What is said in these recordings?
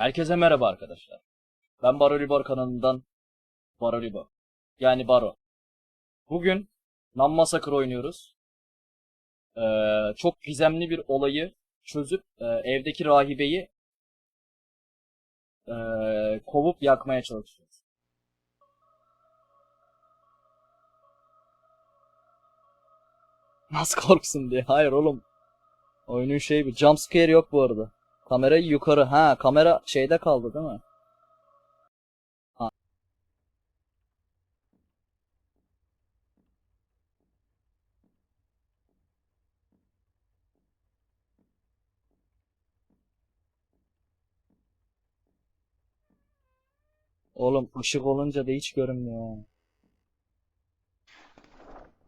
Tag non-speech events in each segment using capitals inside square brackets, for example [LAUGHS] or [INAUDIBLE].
Herkese merhaba arkadaşlar. Ben Barolibor kanalından Barolibor. Yani Baro. Bugün Nam Massacre oynuyoruz. Ee, çok gizemli bir olayı çözüp e, evdeki rahibeyi e, kovup yakmaya çalışıyoruz. Nasıl korksun diye. Hayır oğlum. Oyunun şeyi bir jumpscare yok bu arada. Kamerayı yukarı. Ha kamera şeyde kaldı değil mi? Ha. Oğlum ışık olunca da hiç görünmüyor.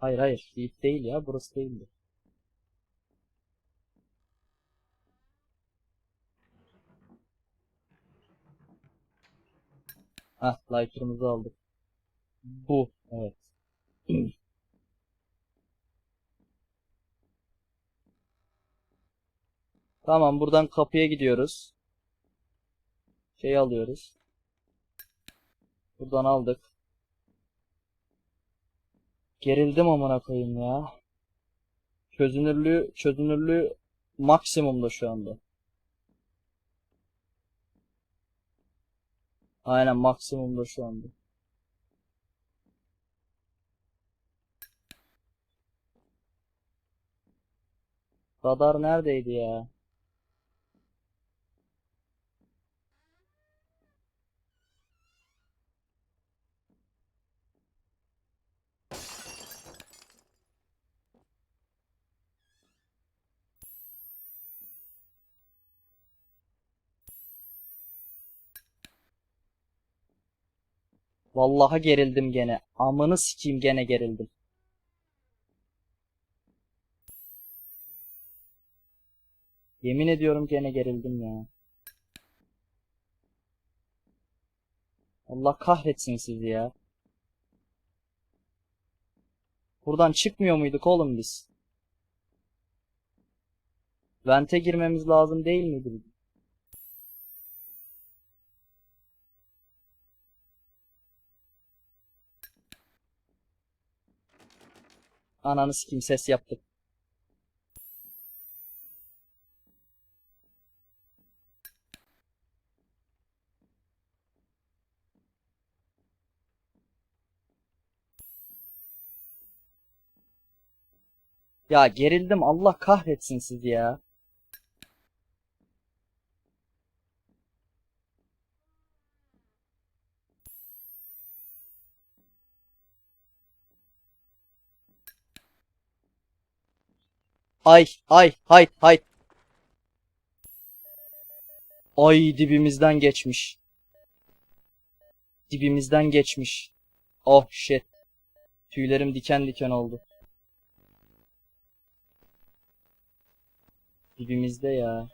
Hayır hayır. Değil, değil ya. Burası değildi. Hah, lighter'ımızı aldık. Bu, evet. [CLEARS THROAT] Tamam, buradan kapıya gidiyoruz. Şey alıyoruz. Buradan aldık. Gerildim amına koyayım ya. Çözünürlüğü, çözünürlüğü maksimumda şu anda. Aynen maksimumda şu anda. Radar neredeydi ya? Vallahi gerildim gene. Amını sikeyim gene gerildim. Yemin ediyorum gene gerildim ya. Allah kahretsin sizi ya. Buradan çıkmıyor muyduk oğlum biz? Vente girmemiz lazım değil miydi? Ananı sikeyim ses yaptık. Ya gerildim Allah kahretsin sizi ya. Ay ay hay hay. Ay dibimizden geçmiş. Dibimizden geçmiş. Oh shit. Tüylerim diken diken oldu. Dibimizde ya.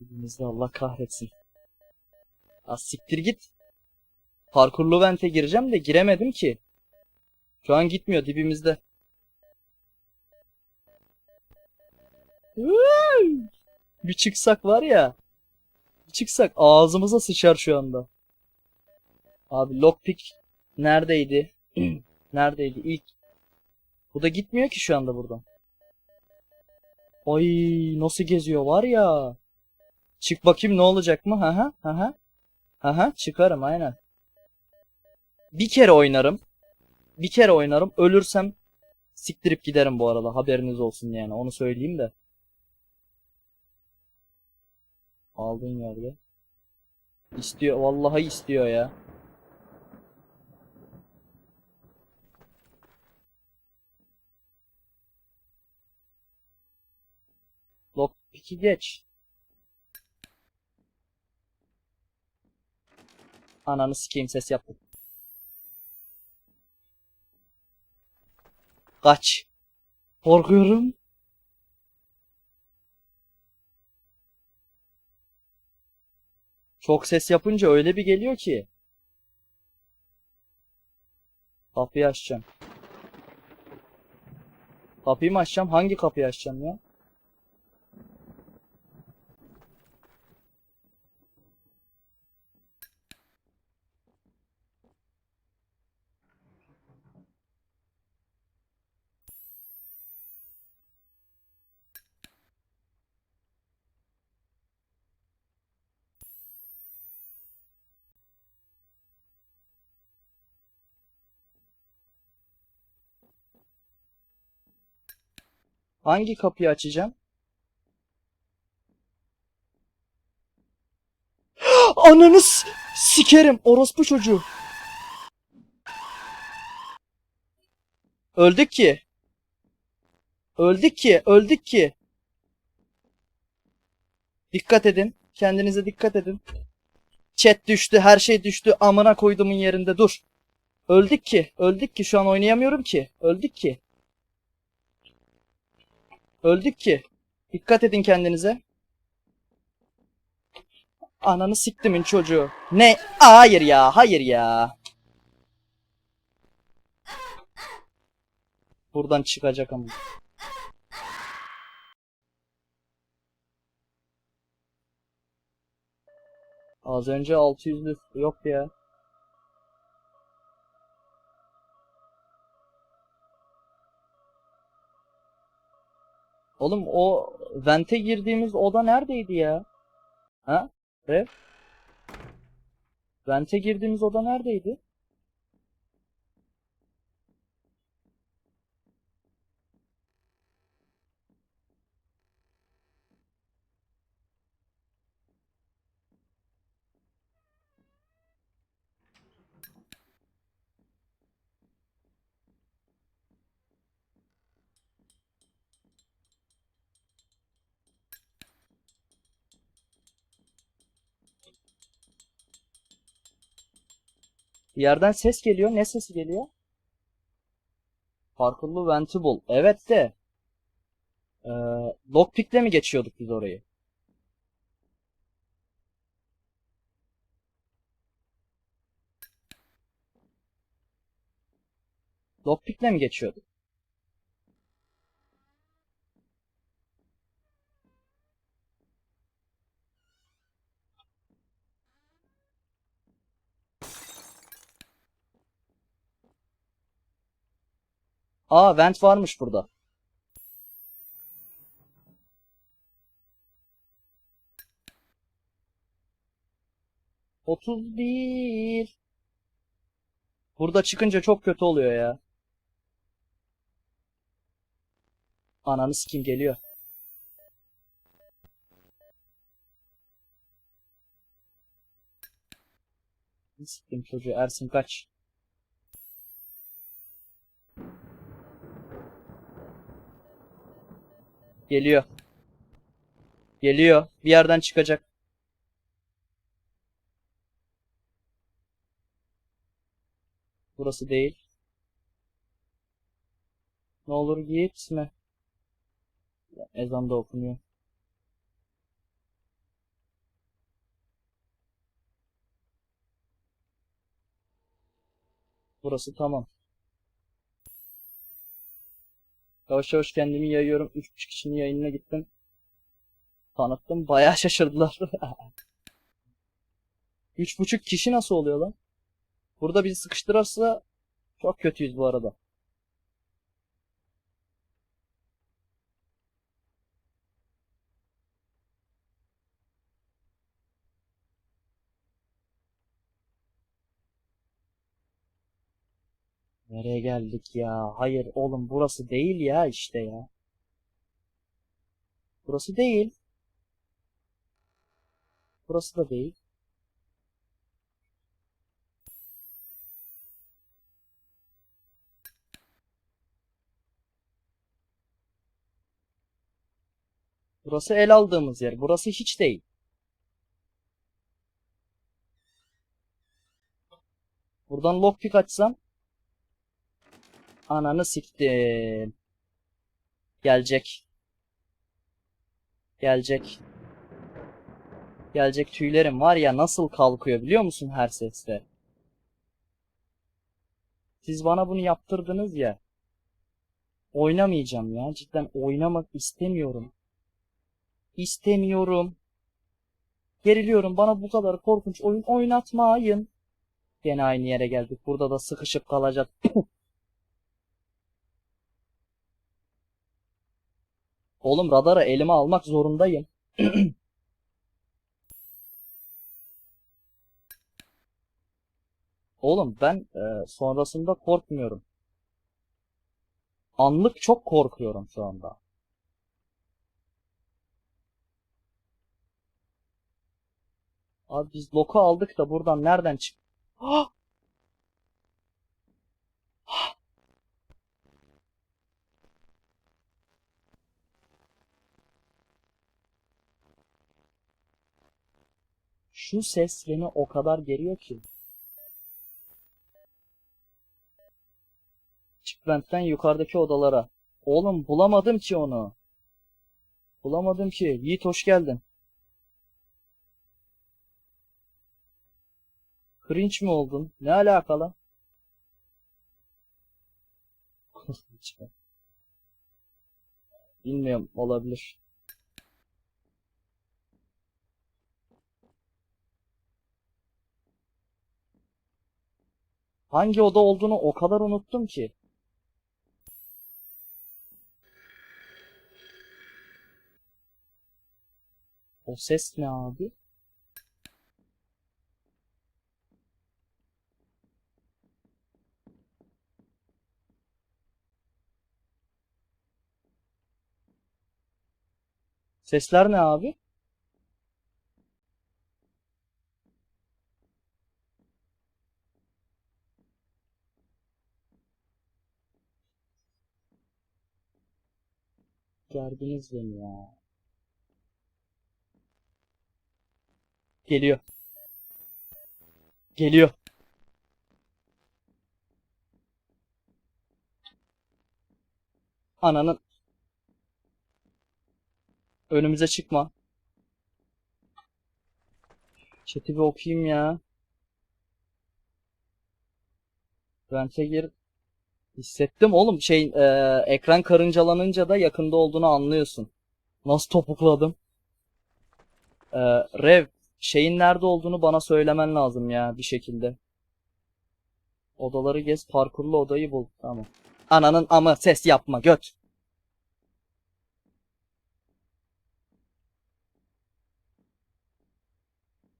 Dibimizde Allah kahretsin. Az siktir git. Parkurlu vente gireceğim de giremedim ki. Şu an gitmiyor dibimizde. Bir çıksak var ya. Bir çıksak ağzımıza sıçar şu anda. Abi lockpick neredeydi? [CLEARS THROAT] Neredeydi ilk? Bu da gitmiyor ki şu anda buradan. Ay nasıl geziyor var ya. Çık bakayım ne olacak mı? Hı hı hı hı. Hı hı çıkarım aynen. Bir kere oynarım. Bir kere oynarım. Ölürsem siktirip giderim bu arada. Haberiniz olsun yani. Onu söyleyeyim de. Aldığın yerde. İstiyor. Vallahi istiyor ya. Lockpick'i geç. Ananı sikeyim ses yaptım. Kaç. Korkuyorum. Çok ses yapınca öyle bir geliyor ki. Kapıyı açacağım. Kapıyı mı açacağım? Hangi kapıyı açacağım ya? Hangi kapıyı açacağım? [GASPS] Ananı sikerim orospu çocuğu. Öldük ki. Öldük ki, öldük ki. Dikkat edin. Kendinize dikkat edin. Chat düştü, her şey düştü. Amına koyduğumun yerinde dur. Öldük ki, öldük ki. Şu an oynayamıyorum ki. Öldük ki. Öldük ki. Dikkat edin kendinize. Ananı siktimin çocuğu. Ne? Hayır ya, hayır ya. Buradan çıkacak ama. Az önce 600'lü yok ya. Oğlum o vente girdiğimiz oda neredeydi ya? Ha? Rev? Vente girdiğimiz oda neredeydi? Bir yerden ses geliyor. Ne sesi geliyor? Parkurlu Ventable. Evet de. Ee, Lockpick'le mi geçiyorduk biz orayı? Lockpick'le mi geçiyorduk? Aa vent varmış burada. Otuz bir. Burada çıkınca çok kötü oluyor ya. Ananı sikim geliyor. Sikim çocuğu Ersin kaç. Geliyor. Geliyor. Bir yerden çıkacak. Burası değil. Ne olur gitme. Ezan da okunuyor. Burası tamam. Yavaş yavaş kendimi yayıyorum. 3.5 kişinin yayınına gittim. Tanıttım. Bayağı [LAUGHS] şaşırdılar. 3.5 kişi nasıl oluyor lan? Burada bizi sıkıştırırsa çok kötüyüz bu arada. Nereye geldik ya? Hayır oğlum burası değil ya işte ya. Burası değil. Burası da değil. Burası el aldığımız yer. Burası hiç değil. Buradan lockpick açsam Ananı siktim. Gelecek. Gelecek. Gelecek tüylerim var ya nasıl kalkıyor biliyor musun her seste? Siz bana bunu yaptırdınız ya. Oynamayacağım ya. Cidden oynamak istemiyorum. İstemiyorum. Geriliyorum. Bana bu kadar korkunç oyun oynatmayın. Gene aynı yere geldik. Burada da sıkışıp kalacak. [LAUGHS] Oğlum radarı elime almak zorundayım. [CLEARS THROAT] Oğlum ben e, sonrasında korkmuyorum. Anlık çok korkuyorum şu anda. Abi biz loku aldık da buradan nereden çık? [GASPS] Ah! Şu ses beni o kadar geriyor ki. Çık ventten yukarıdaki odalara. Oğlum bulamadım ki onu. Bulamadım ki. Yiğit hoş geldin. Cringe mi oldun? Ne alakalı? [LAUGHS] Bilmiyorum olabilir. Hangi oda olduğunu o kadar unuttum ki. O ses ne abi? Sesler ne abi? Gerdiniz beni ya. Geliyor. Geliyor. Ananın. Önümüze çıkma. Chat'i bir okuyayım ya. Vente gir. Hissettim oğlum şey e, ekran karıncalanınca da yakında olduğunu anlıyorsun. Nasıl topukladım? E, Rev şeyin nerede olduğunu bana söylemen lazım ya bir şekilde. Odaları gez, parkurlu odayı bul. Tamam. Ananın amı ses yapma göt.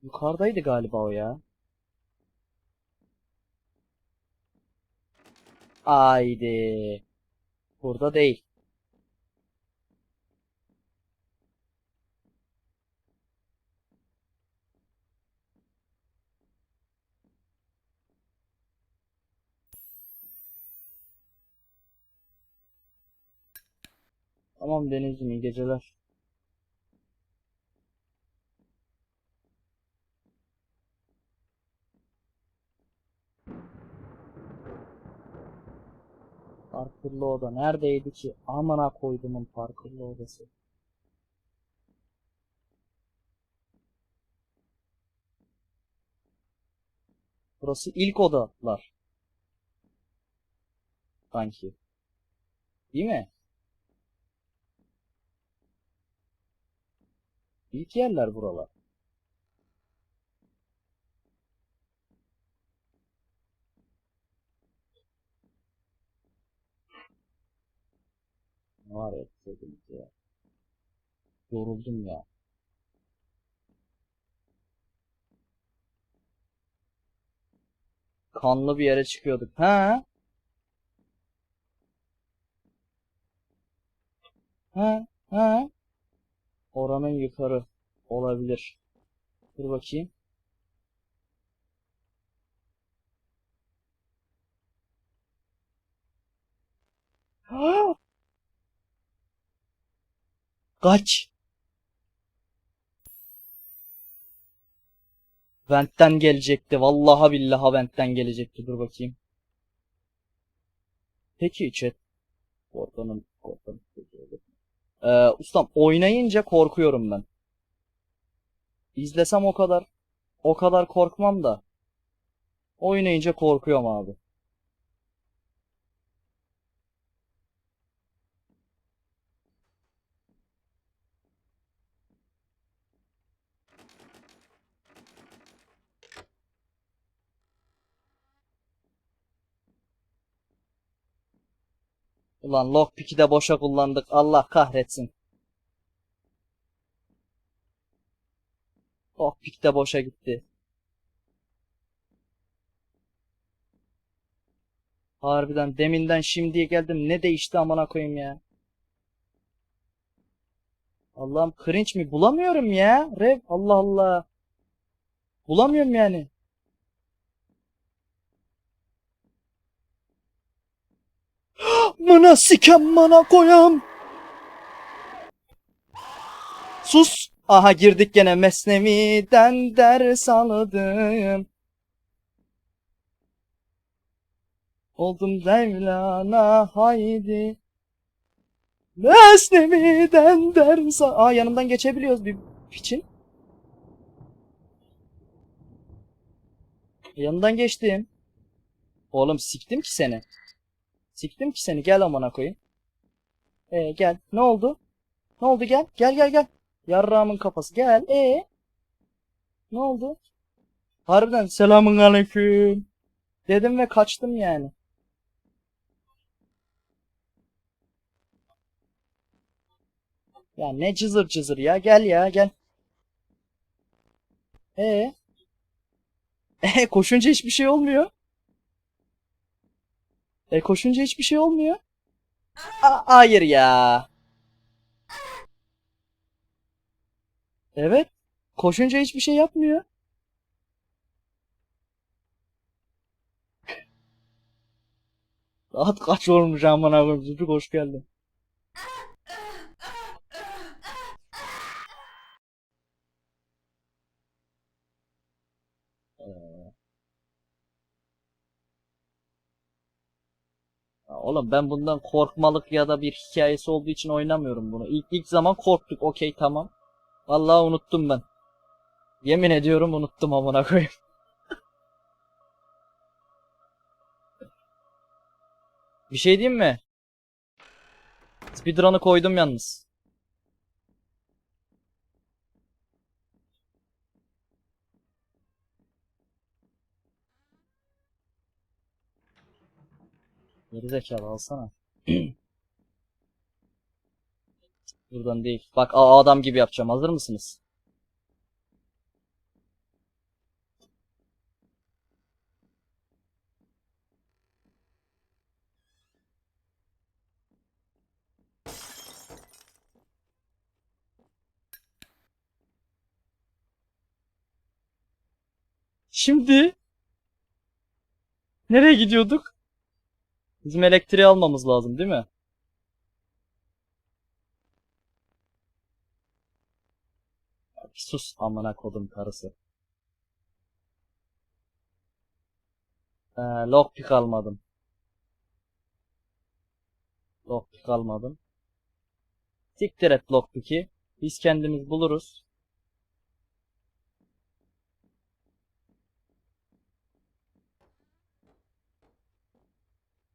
Yukarıdaydı galiba o ya. Haydi. Burada değil. Tamam Deniz'im iyi geceler. Parkurlu oda neredeydi ki? Amına koydumun parkurlu odası. Burası ilk odalar. Sanki. Değil mi? İlk yerler buralar. Var ya sıkıntı ya. Yoruldum ya. Kanlı bir yere çıkıyorduk. Ha? Ha? Ha? Oranın yukarı olabilir. Dur bakayım. [GASPS] Kaç. Vent'ten gelecekti. Vallahi billahi Vent'ten gelecekti. Dur bakayım. Peki chat. Korkanın, korkanın. Ee, ustam oynayınca korkuyorum ben. İzlesem o kadar o kadar korkmam da oynayınca korkuyorum abi. Ulan lockpick'i de boşa kullandık. Allah kahretsin. Lockpick de boşa gitti. Harbiden deminden şimdiye geldim. Ne değişti amına koyayım ya. Allah'ım cringe mi? Bulamıyorum ya. Rev Allah Allah. Bulamıyorum yani. Mına sikem mana koyam. Sus. Aha girdik gene Mesnevi'den ders aldım. Oldum Mevlana haydi. Mesnevi'den ders al- Aa yanımdan geçebiliyoruz bir piçin. Yanından geçtim. Oğlum siktim ki seni. Siktim ki seni gel amına koyayım. Ee gel. Ne oldu? Ne oldu gel. Gel gel gel. Yarrağımın kafası gel. Ee Ne oldu? Harbiden selamun aleyküm. Dedim ve kaçtım yani. Ya ne cızır cızır ya gel ya gel. Ee? [LAUGHS] E koşunca hiçbir şey olmuyor. E koşunca hiçbir şey olmuyor. A- hayır ya. Evet. Koşunca hiçbir şey yapmıyor. Saat kaç olmuş amına koyayım. Çocuk hoş geldin. Ya Oğlum ben bundan korkmalık ya da bir hikayesi olduğu için oynamıyorum bunu. İlk ilk zaman korktuk. Okey tamam. Vallahi unuttum ben. Yemin ediyorum unuttum amına koyayım. [LAUGHS] Bir şey diyeyim mi? Speedrun'ı koydum yalnız. Gerizekalı alsana. [CLEARS THROAT] Buradan değil. Bak a- adam gibi yapacağım. Hazır mısınız? Şimdi nereye gidiyorduk? Bizim elektriği almamız lazım, değil mi? Sus amına kodum karısı. Ee, lockpick almadım. Lockpick almadım. Siktir et lockpick'i. Biz kendimiz buluruz.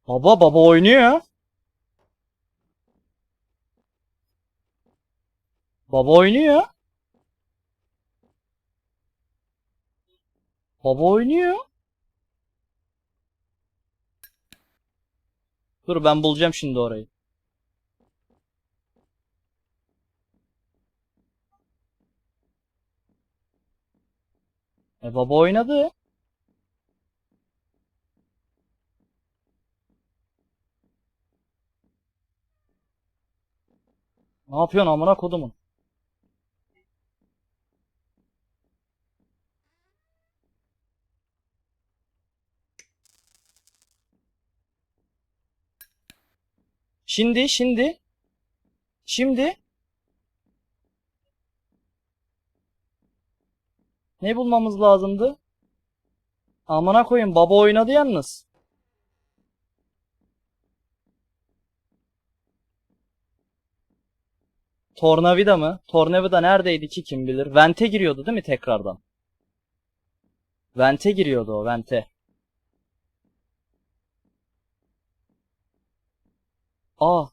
Baba baba oynuyor. Baba oynuyor. Baba oynuyor. Dur ben bulacağım şimdi orayı. E baba oynadı. Ne yapıyorsun amına kodumun? Şimdi, şimdi, şimdi ne bulmamız lazımdı? Amına koyayım baba oynadı yalnız. Tornavida mı? Tornavida neredeydi ki kim bilir? Vente giriyordu değil mi tekrardan? Vente giriyordu o vente. Aa.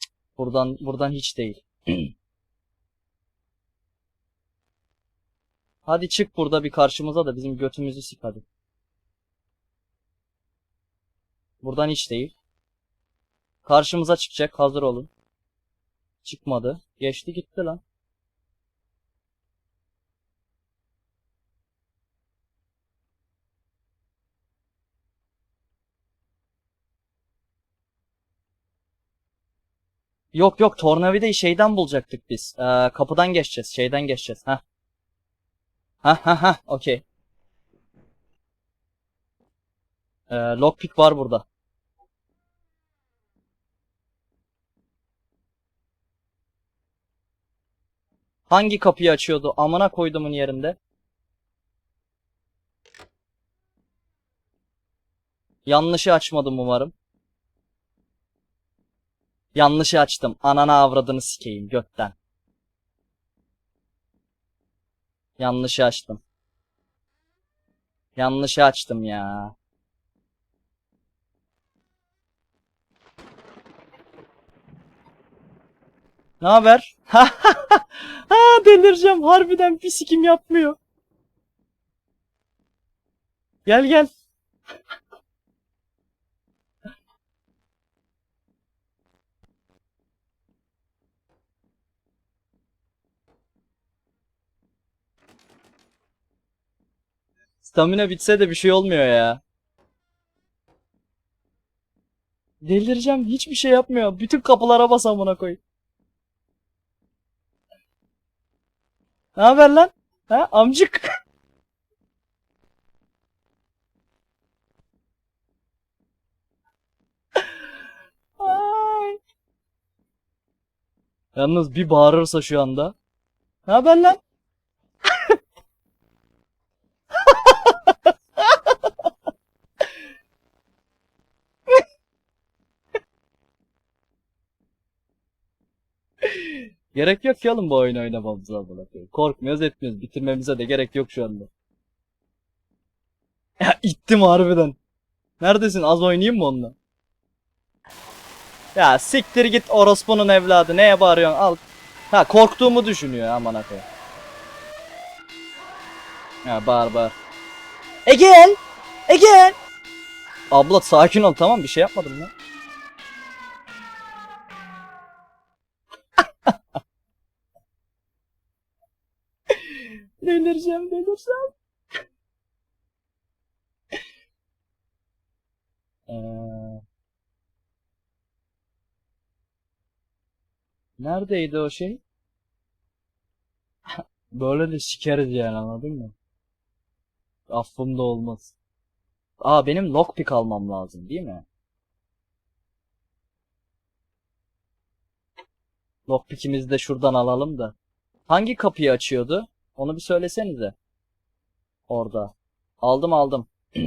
Cık, Buradan buradan hiç değil. [CLEARS THROAT] Hadi çık burada bir karşımıza da bizim götümüzü sik hadi. Buradan hiç değil. Karşımıza çıkacak hazır olun. Çıkmadı. Geçti gitti lan. Yok yok tornavidayı şeyden bulacaktık biz. Ee, kapıdan geçeceğiz. Şeyden geçeceğiz. Ha. Ha ha ha. Okey. Ee, lockpick var burada. Hangi kapıyı açıyordu? Amına koydumun yerinde. Yanlışı açmadım umarım. Yanlışı açtım. Anana avradını sikeyim götten. Yanlışı açtım. Yanlışı açtım ya. Ne haber? [LAUGHS] Ha delireceğim. Harbiden bir sikim yapmıyor. Gel gel. Stamina bitse de bir şey olmuyor ya. Delireceğim. Hiçbir şey yapmıyor. Bütün kapılara bas amına koy. Ne haber lan? Ha amcık. [LAUGHS] Yalnız bir bağırırsa şu anda. Ne haber lan? Gerek yok ki oğlum bu oyunu oynamamıza koyayım. Korkmuyoruz etmiyoruz. Bitirmemize de gerek yok şu anda. Ya ittim harbiden. Neredesin? Az oynayayım mı onunla? Ya siktir git orospunun evladı. Neye bağırıyorsun? Al. Ha korktuğumu düşünüyor aman koyayım. Ya bağır bağır. Egel! Egel! Abla sakin ol tamam bir şey yapmadım ya. Delireceğim delireceğim. [LAUGHS] Ee, neredeydi o şey? [LAUGHS] Böyle de sikeriz yani anladın mı? Affım da olmaz. Aa benim lockpick almam lazım değil mi? Lockpick'imizi de şuradan alalım da. Hangi kapıyı açıyordu? Onu bir söylesenize. Orada. Aldım aldım. [CLEARS THROAT]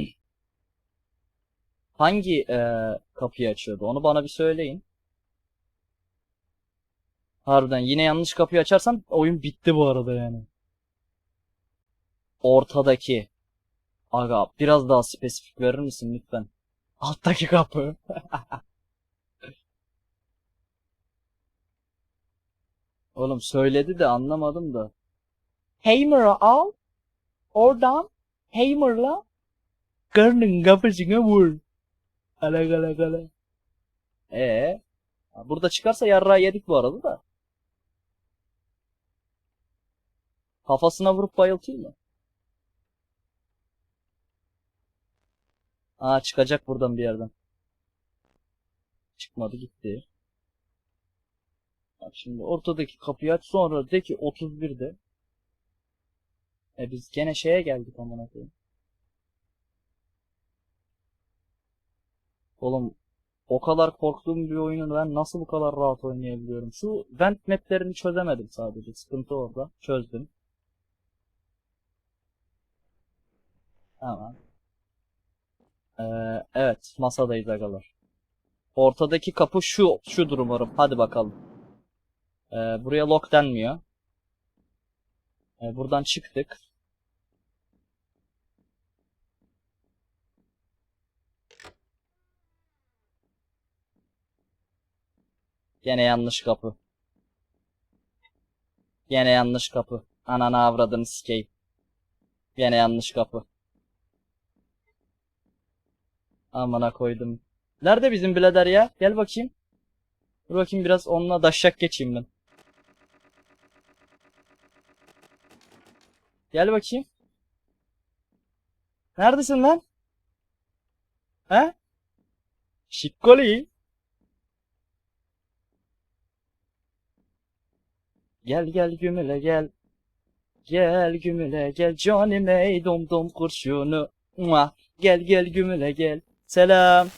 Hangi eee, kapıyı açıyordu? Onu bana bir söyleyin. Harbiden yine yanlış kapıyı açarsam oyun bitti bu arada yani. Ortadaki. Aga biraz daha spesifik verir misin lütfen? Alttaki kapı. [LAUGHS] Oğlum söyledi de anlamadım da. Hammer'ı al. Oradan Hammer'la karnın kafasına vur. Ala gala gala. Ee, burada çıkarsa yarrağı yedik bu arada da. Kafasına vurup bayıltayım mı? Aa çıkacak buradan bir yerden. Çıkmadı gitti. Bak şimdi ortadaki kapıyı aç sonra de ki 31'de. E biz gene şeye geldik amına koyayım. Oğlum o kadar korktuğum bir oyunu ben nasıl bu kadar rahat oynayabiliyorum? Şu vent maplerini çözemedim sadece. Sıkıntı orada. Çözdüm. Tamam. Ee, evet masadayız agalar. Ortadaki kapı şu şudur umarım. Hadi bakalım. Ee, buraya lock denmiyor. Ee, buradan çıktık. Gene yanlış kapı. Gene yanlış kapı. Ananı avradını sikeyim. Gene yanlış kapı. Amına koydum. Nerede bizim birader ya? Gel bakayım. Dur bakayım biraz onunla daşşak geçeyim ben. Gel bakayım. Neredesin lan? He? Şikkoli. Gel gel gümüle gel. Gel gümüle gel May dom dom kurşunu. Mua. Gel gel gümüle gel. Selam.